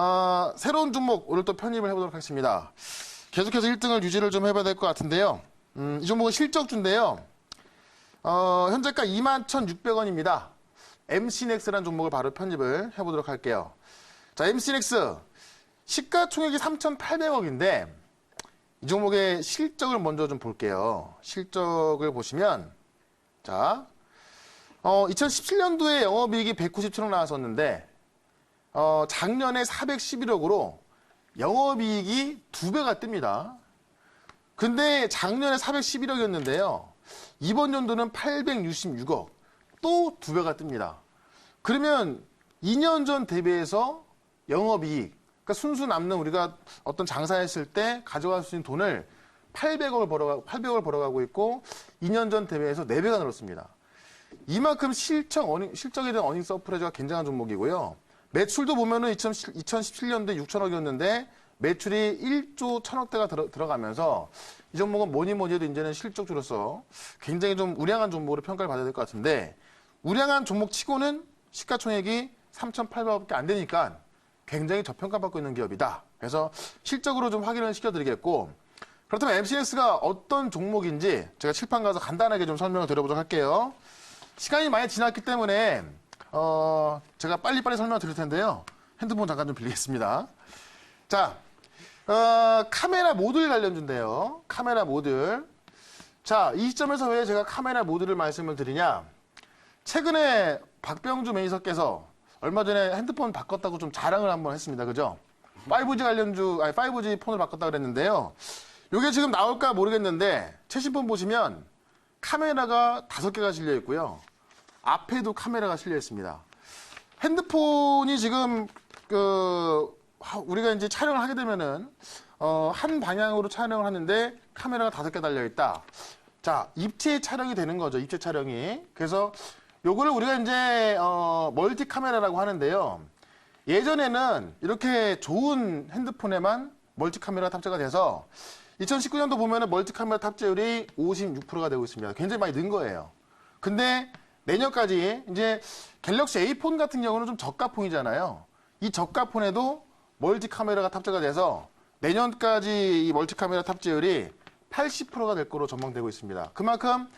아, 새로운 종목 오늘 또 편입을 해보도록 하겠습니다. 계속해서 1등을 유지를 좀 해봐야 될 것 같은데요. 음, 이 종목은 실적주인데요. 어, 현재가 21,600원입니다. MC넥스라는 종목을 바로 편입을 해보도록 할게요. 자, MC넥스 시가총액이 3,800억인데 이 종목의 실적을 먼저 좀 볼게요. 실적을 보시면 자, 어, 2017년도에 영업이익이 197억 나왔었는데 어, 작년에 411억으로 영업이익이 두 배가 뜹니다. 근데 작년에 411억이었는데요. 이번 연도는 866억. 또 두 배가 뜹니다. 그러면 2년 전 대비해서 영업이익, 그러니까 순수 남는 우리가 어떤 장사했을 때 가져갈 수 있는 돈을 800억을 벌어가고, 800억을 벌어가고 있고 2년 전 대비해서 4배가 늘었습니다. 이만큼 실적, 실적에 대한 어닝 서프라이즈가 굉장한 종목이고요. 매출도 보면은 2017년도에 6천억이었는데 매출이 1조 1천억대가 들어, 들어 가면서 이 종목은 뭐니 뭐니 해도 이제는 실적주로서 굉장히 좀 우량한 종목으로 평가를 받아야 될 것 같은데 우량한 종목 치고는 시가총액이 3,800억밖에 안 되니까 굉장히 저평가받고 있는 기업이다. 그래서 실적으로 좀 확인을 시켜드리겠고 그렇다면 MCS가 어떤 종목인지 제가 칠판 가서 간단하게 좀 설명을 드려보도록 할게요. 시간이 많이 지났기 때문에 어, 제가 빨리빨리 설명을 드릴 텐데요. 핸드폰 잠깐 좀 빌리겠습니다. 자, 어, 카메라 모듈 관련주인데요. 카메라 모듈. 자, 이 시점에서 왜 제가 카메라 모듈을 말씀을 드리냐? 최근에 박병주 매니저께서 얼마 전에 핸드폰 바꿨다고 좀 자랑을 한번 했습니다. 그죠? 5G 관련주, 아니 5G 폰을 바꿨다 그랬는데요. 이게 지금 나올까 모르겠는데 최신폰 보시면 카메라가 다섯 개가 실려 있고요. 앞에도 카메라가 실려 있습니다. 핸드폰이 지금 그 하- 우리가 이제 촬영을 하게 되면은 어, 한 방향으로 촬영을 하는데 카메라가 다섯 개 달려 있다. 자, 입체 촬영이 되는 거죠. 입체 촬영이. 그래서 요거를 우리가 이제 어, 멀티 카메라라고 하는데요. 예전에는 이렇게 좋은 핸드폰에만 멀티 카메라 탑재가 돼서 2019년도 보면은 멀티 카메라 탑재율이 56%가 되고 있습니다. 굉장히 많이 는 거예요. 근데 내년까지 이제 갤럭시 A 폰 같은 경우는 좀 저가폰이잖아요. 이 저가폰에도 멀티 카메라가 탑재가 돼서 내년까지 이 멀티 카메라 탑재율이 80%가 될 거로 전망되고 있습니다. 그만큼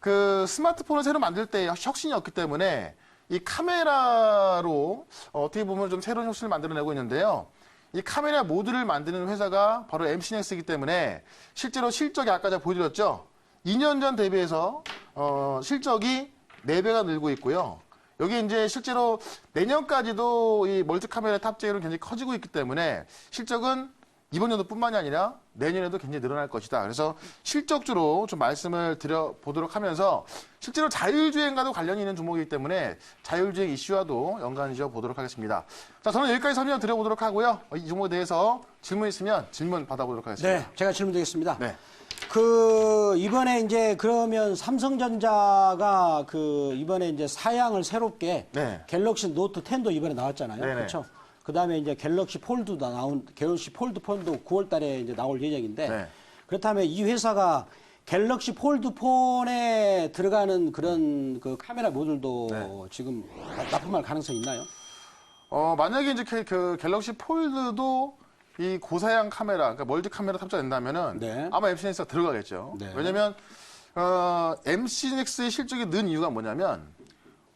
그 스마트폰을 새로 만들 때 혁신이 없기 때문에 이 카메라로 어, 어떻게 보면 좀 새로운 혁신을 만들어내고 있는데요. 이 카메라 모듈을 만드는 회사가 바로 MC넥스이기 때문에 실제로 실적이 아까 제가 보여드렸죠. 2년 전 대비해서 어, 실적이 4배가 늘고 있고요. 여기 이제 실제로 내년까지도 이 멀티 카메라 탑재율은 굉장히 커지고 있기 때문에 실적은 이번 연도뿐만이 아니라 내년에도 굉장히 늘어날 것이다. 그래서 실적주로 좀 말씀을 드려보도록 하면서 실제로 자율주행과도 관련이 있는 종목이기 때문에 자율주행 이슈와도 연관을 지어 보도록 하겠습니다. 자, 저는 여기까지 설명 드려보도록 하고요. 이 종목에 대해서 질문 있으면 질문 받아보도록 하겠습니다. 네, 제가 질문 드리겠습니다. 네. 그 이번에 이제 그러면 삼성전자가 그 이번에 이제 사양을 새롭게 네. 갤럭시 노트 10도 이번에 나왔잖아요. 네네. 그렇죠? 그다음에 이제 갤럭시 폴드도 나온 갤럭시 폴드 폰도 9월 달에 이제 나올 예정인데 네. 그렇다면 이 회사가 갤럭시 폴드 폰에 들어가는 그런 그 카메라 모듈도 네. 지금 납품할 가능성이 있나요? 어, 만약에 이제 그, 그 갤럭시 폴드도 이 고사양 카메라, 그러니까 멀티 카메라 탑재된다면은 네. 아마 MC넥스가 들어가겠죠. 네. 왜냐면 어, MC넥스의 실적이 는 이유가 뭐냐면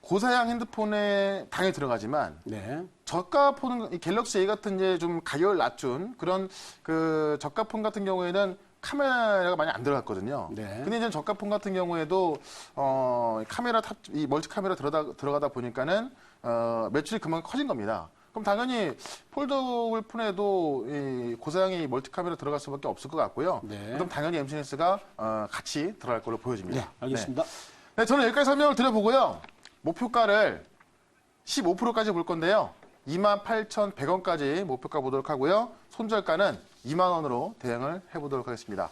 고사양 핸드폰에 당연히 들어가지만 네. 저가 폰, 이 갤럭시 A 같은 이제 좀 가격을 낮춘 그런 그 저가 폰 같은 경우에는 카메라가 많이 안 들어갔거든요. 네. 근데 이제 저가 폰 같은 경우에도 어 카메라 탑, 이 멀티 카메라 들어다 들어가다 보니까는 어 매출이 그만큼 커진 겁니다. 그럼 당연히 폴더블 폰에도 이 고사양이 멀티 카메라 들어갈 수밖에 없을 것 같고요. 네. 그럼 당연히 MCNS가 어 같이 들어갈 걸로 보여집니다. 네, 알겠습니다. 네, 저는 여기까지 설명을 드려보고요. 목표가를 15%까지 볼 건데요. 28,100원까지 목표가 보도록 하고요. 손절가는 2만 원으로 대응을 해보도록 하겠습니다.